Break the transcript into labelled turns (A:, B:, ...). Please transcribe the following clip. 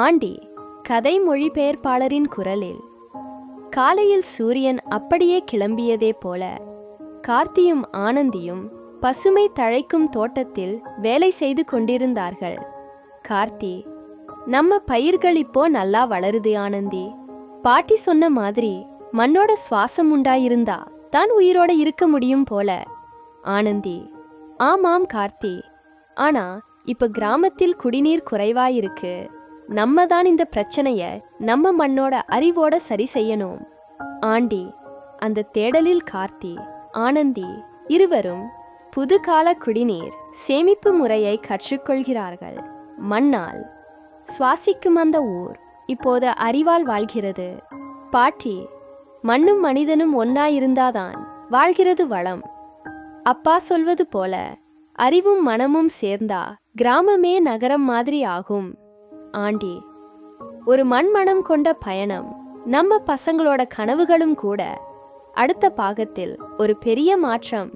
A: Aunty கதை மொழிபெயர்ப்பாளரின் குரலில் காலையில் சூரியன் அப்படியே கிளம்பியதே போல கார்த்தியும் ஆனந்தியும் பசுமை தழைக்கும் தோட்டத்தில் வேலை செய்து கொண்டிருந்தார்கள். கார்த்தி நம்ம பயிர்கள் இப்போ நல்லா வளருது ஆனந்தி. பாட்டி சொன்ன மாதிரி மண்ணோட சுவாசம் உண்டாயிருந்தா தான் உயிரோட இருக்க முடியும் போல. ஆனந்தி ஆமாம் கார்த்தி. ஆனா இப்ப கிராமத்தில் குடிநீர் குறைவாயிருக்கு நம்ம தான் இந்த பிரச்சனைய நம்ம மண்ணோட அறிவோட சரி செய்யணும். ஆண்டி அந்த தேடலில் கார்த்தி ஆனந்தி இருவரும் புதுகால குடிநீர் சேமிப்பு முறையை கற்றுக்கொள்கிறார்கள். மண்ணால் சுவாசிக்கும் அந்த ஊர் இப்போது அறிவால் வாழ்கிறது. பாட்டி மண்ணும் மனிதனும் ஒன்றாயிருந்தாதான் வாழ்கிறது வளம். அப்பா சொல்வது போல அறிவும் மனமும் சேர்ந்தா கிராமமே நகரம் மாதிரி ஆகும். ஆண்டி ஒரு மண்மனம் கொண்ட பயணம் நம்ம பசங்களோட கனவுகளும் கூட அடுத்த பாகத்தில் ஒரு பெரிய மாற்றம்